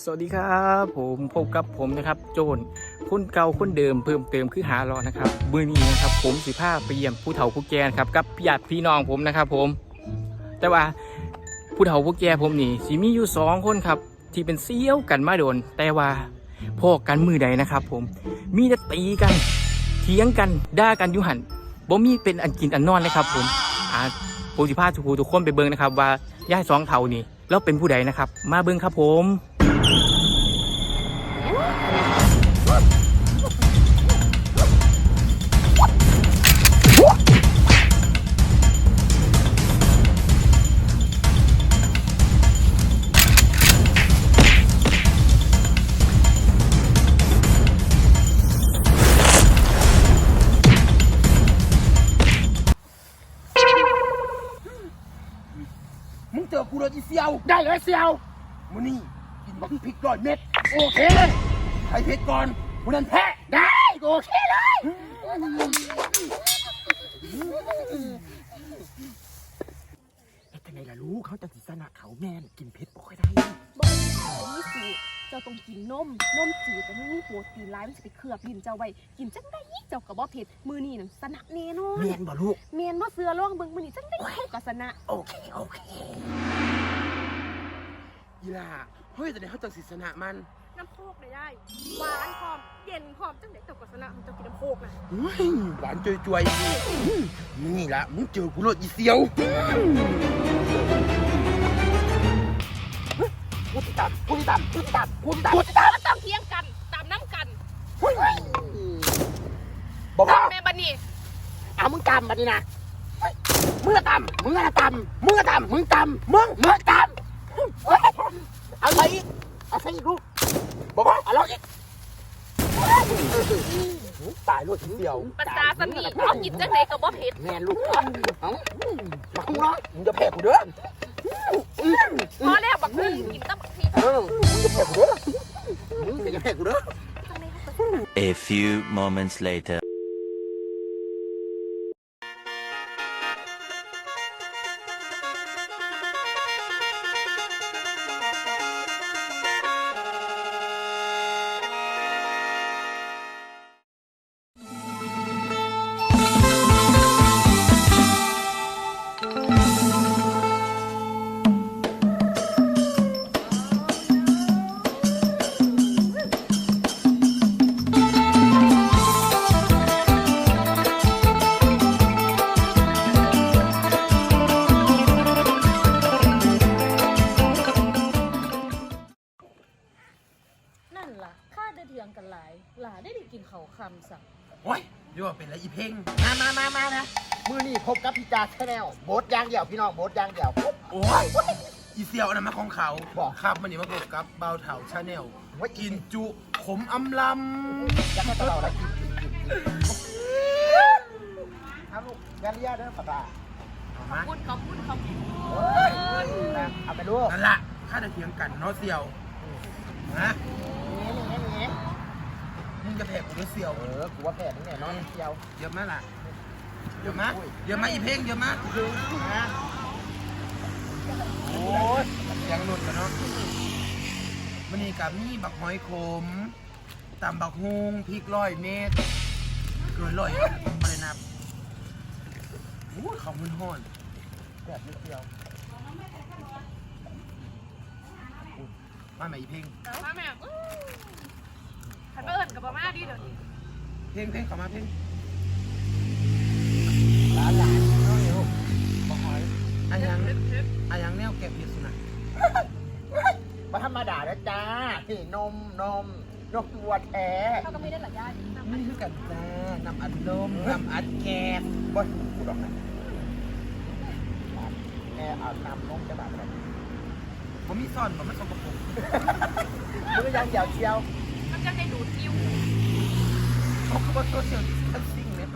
สวัสดีครับผมพบกับผมนะครับ โจนคนเก่าคนเดิมเพิ่มเติมคือหารอนะครับมือนี้นะครับผมสิผ้าไปเยี่ยมผู้เฒ่าผู้แก่นะครับกับญาติพี่น้องผมนะครับผม แต่ว่าผู้เฒ่าผู้แก่ผมนี่สิมีอยู่สองคนครับ ที่เป็นเซี่ยวกันมาโดน แต่ว่าพอกันมือใดนะครับผมมีแต่ตีกันเถียงกันด่ากันยุหันบ่มีเป็นอันกินอันนอนเลยครับ ผมอ่าผมสิพาทุกผู้ทุกคนไปเบิ่งนะครับ ว่าย่ายสองเฒ่านี่แล้วเป็นผู้ใดนะครับ มาเบิ่งครับผม มึงเจอกูเลยอีเซียว ได้เลยเซียวมึงนี่ กินบักพริกร้อยเม็ดโอเคเลยใครเผ็ดก่อนมึงนั่นแพ้ได้โอเคเลยแล้วทำไงล่ะลูกเขาจะสิสนะเขาแม่นกินเผ็ดบ่ค่อยได้บอกนี่สิเจ้าต้องกินนม นมจืดแต่ไม่มีโปรตีนร้ายมันจะไปเคลือบลิ้นเจ้าไว้ กินจังได้เจ้ากับบ่เผ็ดมือนี่น่ะสนะแน่นอน แม่นบ่ลูก เมียนบ่เสือร่องเบิ่งมือนี่จังได้เข้ากับสนะ โอเค โอเค อีล่า เฮ้ยแต่เดี๋ยวเขาจะสิสนะมันน้ำโคกได้ได้หวานหอมเย็นหอมจังได้เจ้ากับสนะเจ้ากินน้ำโคกนะเฮ้ยหวานจวยๆอื้อนี่ละมึงเจอกูเลยอีเซียวกูติดตามกูติดตามกูติดตามกูติดตามกูติดตามก็ต้องเทียงกันตามน้ำกันเฮ้ยบอกว่าแม่บันนี่เอามึงกำมาดินะมึงอะตำมึงอะตำมึงอะตำมึงตำมึงมึงตำ เฮ้ยเอาอะไรอีกเอาใส่อีกลูกบอกว่าเอาแล้วอีกตายรวดทีเดียวปัญจาสนีเอากินจังได้กับบ่เผ็ดแม่ลูกเอามาข้างนอกมึงจะแพ้กูเด้อพอแล้วบักนี่กินแตั้งบักทีเออมึงจะแพ้กูเด้อมึงจะแพ้กูเด้อจังได้เข้ากับ A few moments later. แนลโบสยางเดี่ยวพี่น้องโบสยางเดี่ยวโอ้ยอีเซียวอันนั้นมาของเขาบอก ครับมันนี่มาพบกับเบาเถาชาแนลว่ากินจุขมอำลจะให้ตลอดแล้วกินกินกินกินครับลูกงานเลี้ยเด้อป้าป้าำเอามาขอบคุณขอบคุณขอบคุณนะเอาไปลูกนั่นละข้าจะเถียงกันเนาะเซียวนะนี่นี่นี่มึงจะแพ้กูเด้อเซียวเออกูว่าแพ้ตั้งแต่น้อยเดียวเยอะมากล่ะ เยอะมากเยอะมากอีเพ่งเยอะมากนะโอ้ยเสียงหลุดกันเนาะมันนี่กับมีบักหอยขมตำบักฮุงพริกร้อยเม็ดเกินร้อยอะไรนับโอ้ยเขามันห้อนแบบนิดเดียวมาใหม่อีเพ่งมาแม่อื้อขันมาเอิญกับบ่มาดีเดี๋ยวนี้ เพ่งเพ่งเข้ามาเพ่ง หลานหลานน้องอยู่บอกหอยอายังอายังแนวแกะเผ็ดสุนัขมาธรรมดาแล้วจ้าที่นมนมนมวัวแท้เขาก็ไม่ได้หลักญาตินี่คือกันจ้านำอัดนมนำอัดแกบบ่กูดอกนะแม่เอานำนมจะแบบอะไรผมมีซ่อนผมไมันสกปรกมือยังเดียวเชียวมันจะได้ดูดคิวเขาคือว่าโซเชียลดิสทันซิ่งเนี่ย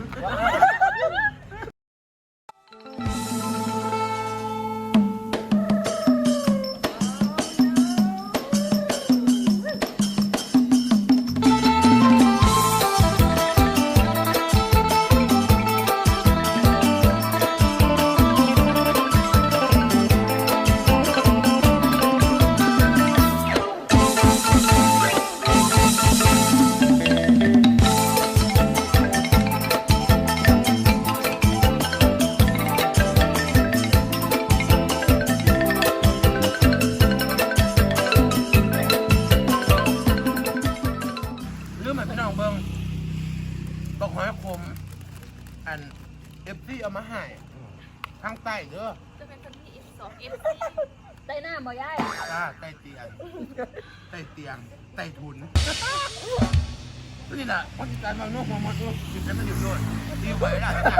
การมาโน้มหัวมันโน้มจิตใจมันหยุดโดนดีไหวได้จ้ะ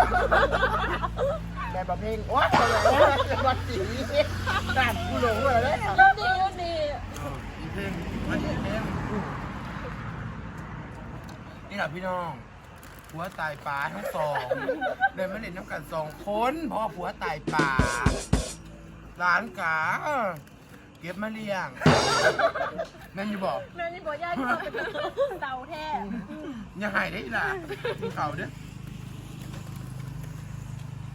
แม่แบอกเพลงโอ๊ยวัดสีด่านกูหลงเลยเลยยอดดียอดดีอีเพลงมันอีเพลงนี่แหละพี่น้องผัวตายป่าทั้งสองเลยมาเล่นน้ำกันสองคนเพราะผัวตายป่าหลานกา ก็บมาเลี้ยงแม่นอยู่บอกแม่นี่บ่ยายก็เตาแท้อย่าใหายได้อีหล่ะกินข้าวเด้อ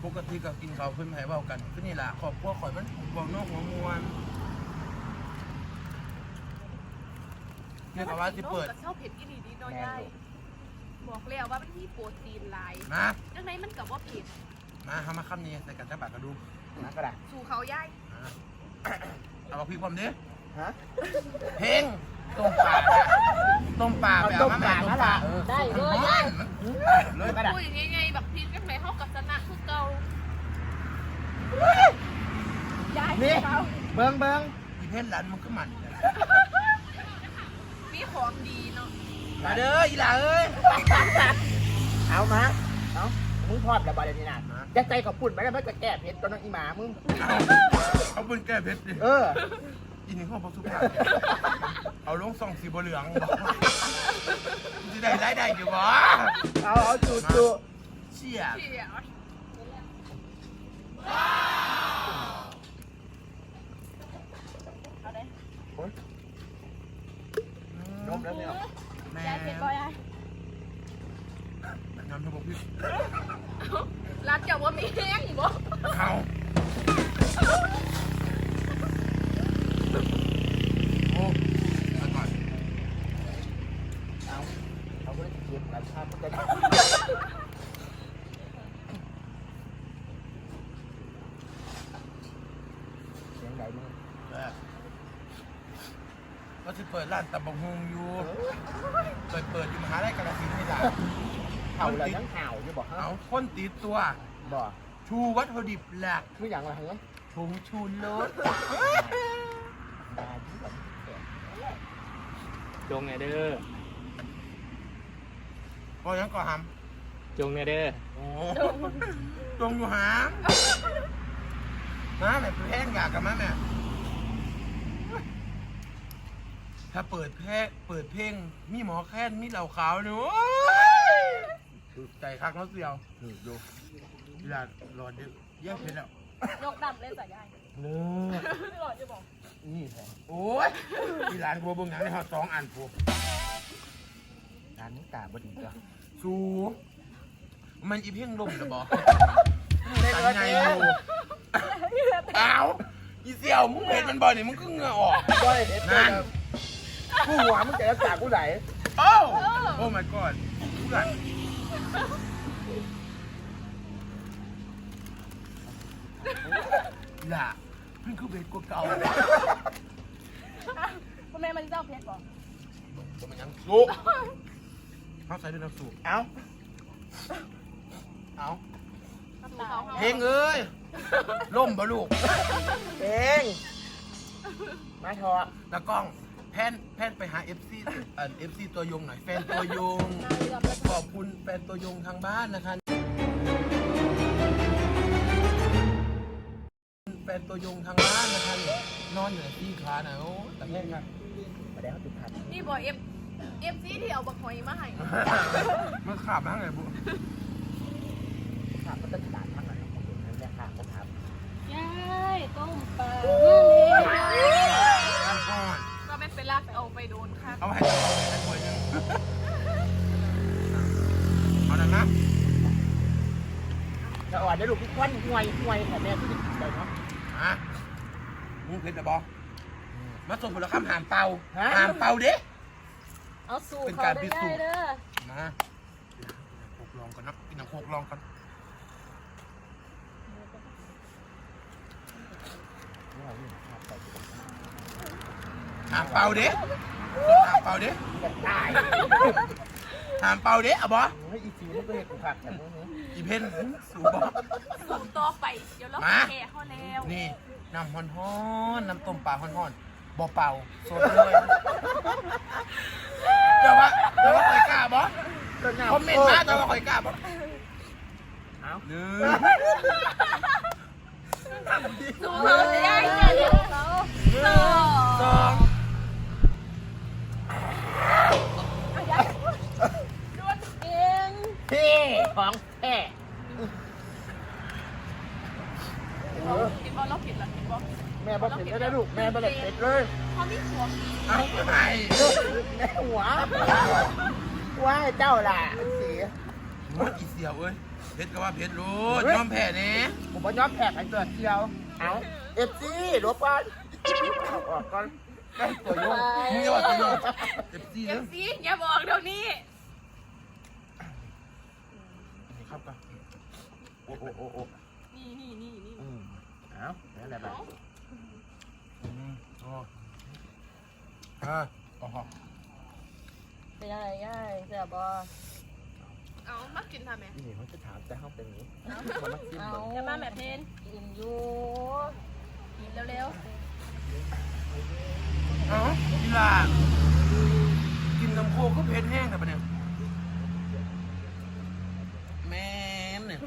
ปกติก็กินข้าวเพิ่นให้เว้ากันคือนี่ล่ะครอบครัวข่อยมันเว้านอกหัวมวนเนี่ยก็ว่าสิเปิดกับเช่าเผ็ดอีหลีดีเน้อยได้บอกแล้วว่ามันที่โปรตีนหลายมาจังไหนมันกับว่าเผ็ดมาทำมาคำนี้ใส่กันจับปากกระดูนะก็ได้สู่เขาย่าย อ่า เอาบอกพี่ความดิฮะเพลงต้มปลาเนี่ยต้มปลาไปเอามาแม่ต้มปลาเออได้เลยยายเลยก็ได้พูดอย่างไงแบบพีนกันไหนเขากับชนะคือเก่าย่ายนี่เขาเบิ้งเบิ้งอีเพชรหลานมันก็มันเนี่ยมีของดีเนาะมาเด้ออีหล่าเอ้ยเอามาเอา มึงพอดแล้วบอลนี่นะจะใจกับปุ่นไปแล้วมันจะแก้เพชรตัวน้องอีหมามึงเอาเอาปืนแก้เพชรดิเออ อีนี่เขาบอกสุภาพเอาลงส่องสีบเหลืองบอกจะได้รายได้อยู่บ่เอาเอาจูจูเชี่ยเฉียวนมแล้วเนี่ยแม่ยาย เผ็ดบ่ยายน้ำทบอกพี่ร้านเจ้าว่ามีแห้งอีกบ่เขาโอ้มาก่อนเอาเอาไว้เก็บกันภาพมันจะเสียงใดมึงเออก็จะเปิดร้านตำบักฮงอยู่เปิดเปิดอยู่มหาลัยกาฬสินธุ์นี่จ้ะ เห่า แล้วยังเห่าอยู่บอกฮะเอาคนติดตัวบอกชูวัตถุดิบหลักคืออย่างไรเหรอผงชูรสมาที่แบบจงไงเด้อพอยังก่อหามจงไงเด้อโอ้ตรงอยู่หามมาแม่แพงอยากกับมาแม่ถ้าเปิดเพลงเปิดเพลงมีหมอแค้นมีเหล่าขาวหนูถูก ใจคักแล้วเสียวนี่ดูเวลารอดึกแยกเพชรแล้วยกดำเลยจ้ะยายเนื้อไม่หลอดจะบอกนี่แหละโอ้ยที่ร้านบัวเบิ่งหนังได้เขาสองอันพูร้านนี้กาบดีจ้ะสูมันอีเพ่งลมจะบอกเล่นตัก็นไงเล่อนยู่อ้าวอีเสี่ยวมึงเห็นมันบ่อยนี่มึงก็เหงื่อออกก็เห็นนั่นกูหัวมึงจะรักษากูไหนโอ้โอ้ my god เพื่อนล่ะมัน คือเบ็ดกว่าเก่าคุณแม่มันเจ้าเพชรบอกจะมันยังสุกเขาใส่ด้วยน้ำสุกเอาเอาสู่เขาเขาเพลงเอ้ยล่มบ่ลูกเองมาทอตากล้องแพนแพนไปหา FC เอ่อ FC ตัวยงหน่อยแฟนตัวยงนายเรือประขอบคุณแฟนตัวยงทางบ้านนะคะ นตัวยงทางบ้านนะคะนอนอยู่ในที่ขาหนาวแต่แม่ครับมาได้เขาติดพันนี่บอกเอฟเอฟซีที่เอาบักหอยมาให้มันขาบมั้งไงบุถามมันจะขาดทั้งไหนของคุณนั่นแหละค่ะก็ถามยายต้มปลาน้ำก้อนก็เป็นไปลากเอาไปโดนค่ะเอาให้ตลอดเลยป่วยยังเอาดังนะจะอ่อนได้ลูกพี่ควันห่วยห่วยแต่แม่ที่ติดใจเนาะอะ มึงเพชรนะบอมาส่งผลข้ามหามเป่าฮะหามเป่าเด้เอาสู่เป็นเขาการได้พิสูจน์เด้อมาโคกลองกันนะกินหนังโคกลองกันหามเป่าเด้หามเป่าเด้จะตาย หามเป่าเด้อะบอเฮ้ยอีซีมันก็เห็นกูผักแต่มึงอีเพนสูบอสูงต่อไป เดี๋ยวเรามาแก่เขาแล้วนี่น้ำฮ้อนๆน้ำต้มปลาฮ้อนๆบ่เป่าสดเลยเดี๋ยวว่าเดี๋ยวว่าข่อยกล้าบ่คอมเมนต์มาแต่ว่าข่อยกล้าบ่เอาหนึ่งสูเขาจ เพชรก็ว่าเพชรรู้ยอมแพ้เนี่ยผมว่ายอมแพ้ให้ตัวเดียวเอาเอฟซีรบก่อนเอาออกก่อนได้ตัวโยงมึงจะว่าตัวโยงเจ็บซี่เนอะซีอย่าบอกเดี๋ยวนี้ครับกันโอ้โอ้โอ้โอ้นี่นี่นี่นี่อืมเอาแล้วอะไรบ้างอืมอ๋ออ่าอ๋อเป็นยังไงย่ายเสียบอ เอามากินทำไมนี่เขาจะถามแต่ห้องเป็นนี้มันมาซิมเอาเบิ่งจะมาแบบเพนกินอยู่กินเร็วเอ้ากีฬากินน้ำโคกก็เพชรแห้งแต่ปะเนี่ยแม่นเนี่ย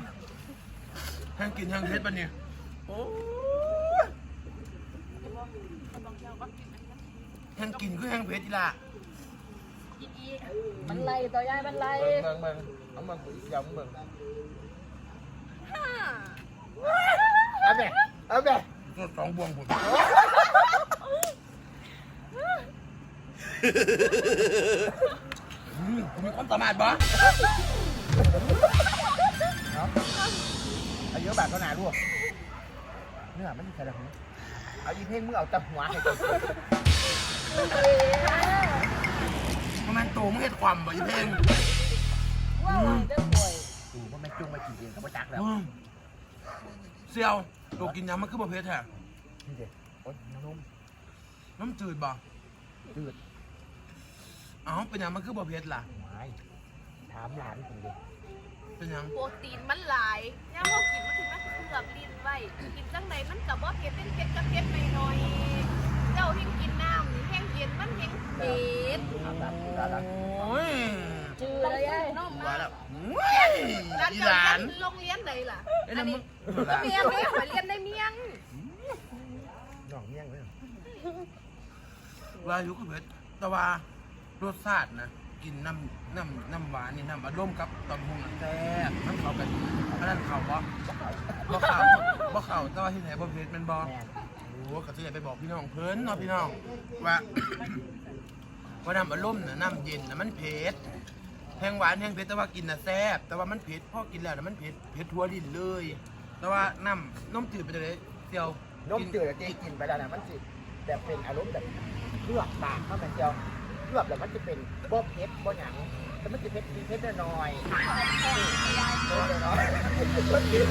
แห้งกินแห้งเพชรปะเนี่ยโอ้ยแห้งกินคือแห้งเพชรกีฬา ๆกินอีกมันไล่ต่อย่ายมันไล่เบิ่งเบิ่งเอาเบิ่งกูอีกยำเบิ่งฮ่าเอาแม่เอาแม่สองบวงผมอืมผมมีความสามารถบ่เอาอายุแบบก็หนาลูกเนื้อมันมีใครหรอเอาอีเพ่งมึงเอาจับหัวให้กูป ระมาณโตมึงเห็ดความบ่อีเพลงว่าวางเจ้าป่วยดูว่าแม่จุ้งมากินเองกับพ่อจักแล้วอืมเซียวโตกินยำมันคือประเภทแท้นี่เด็กโอ๊ยน้ำนมน้ำจืดบ่จืดเอ้าเป็นหยังมันคือประเภทล่ะหวายถามหลานผมดิเป็นหยัง โปรตีนมันหลายย่าพอกินมันถึงมันเคลือบลิ้นไว้ กินจังใดมันกับว่าเผ็ดเป็นเผ็ดกับเผ็ดหน่อยๆเจ้าแห้งกินน้ำนี่แห้งเย็นมันแห้ง เผ็ดถามหลานถามหลานโอ้ยจืดเลยย่ายน้องว่ามาแล้วโอ้ยแล้วอีเจ้าหลานเรียนโรงเรียนไหนล่ะเอ้ยอันั่นนนี้มึงหลานเมียงเลยขอเรียนได้เมียงน้องเมี่ยงเลยว่าอยู่กับเผ็ดแต่ว่ารสชาตินะ กินน้ำน้ำน้ำหวานนี่น้ำอารมณ์กับตอนหงน่ะแซ่บน้ำเขากันอันนั้นเขาบ่บ่เขาบ่เขาแต่ว่าที่ไหนบ่เผ็ดแมันบ่แม่โอ้ก็จะอยากไปบอกพี่น้องเพิ่นเนาะพี่น้องว่า ว่าน้ำอารมณ์น่ะน้ำเย็นน่ะมันเผ็ดแห้งหวานแห้งเผ็ดแต่ว่ากินน่ะแซ่บแต่ว่ามันเผ็ดพอกินแล้วน่ะมันเผ็ดเผ็ดทั่วดินเลย แต่ว่าน้ำนมจืดเป็นจังไดเซียวนมจืดเจ๊กินไปแล้วนะมันสิแบบเป็นอารมณ์แบบเคลือบปากเข้าไปเจียวเคลือบแล้วมันจะเป็นบ่เผ็ดบ่หยังแต่มันจะเผ็ดมีเผ็ดน้อยๆเผ็ดน้อย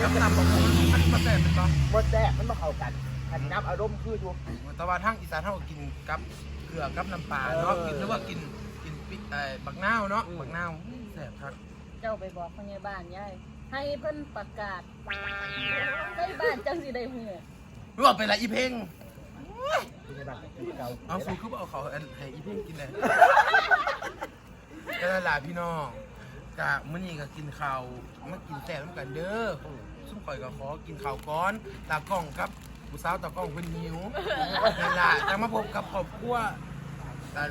กับน้ำบอกมันมันแซ่บเป็นบ่ๆบ่แซ่บมันบ่เข้ากันขันน้ำอารมณ์คืออยู่แต่ว่าทางอีสานเฮาก็กินกับเก ลือกับน้ำปลาเนาะเออกินหรือว่ากินกินปิเอ่อบักนาวเนาะบักนาวแซ่บครับเจ้าไปบอกพยาบาลย่ายให้เพิ่นประกาศให้บ้านจังสิได้หูรู้ว่าเป็นไรอีเพ่งคุณในบ้านก็กินเก่าเอาสูคือบ่เอาเขาอันให้อีเพ่งกินเลยก็นั่นล่ะพี่น้องกะมื้อนี้ก็กินข้าวมากินแซ่บนำกันเด้อซุ่มข่อยก็ขอกินข้าวก่อนตากล้องครับ ผู้สาวตากล้องเพิ่นหิวนั่นล่ะจะมาพบกับครอบครัวกัน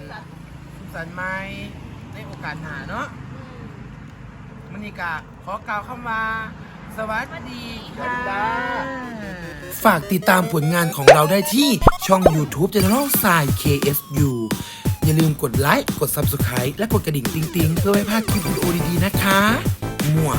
สุขสันต์ใหม่ในโอกาสหน้าเนาะมื้อนี้ก็ขอกล่าวคำว่าสวัสดีค่ะฝากติดตามผลงานของเราได้ที่ช่อง YouTube General s i d KSU อย่าลืมกดไลค์ กด Subscribe และกดกระดิ่งติ๊งๆ เพื่อไม่พลาดคลิปวิดีโอดีๆ นะคะ มั่ว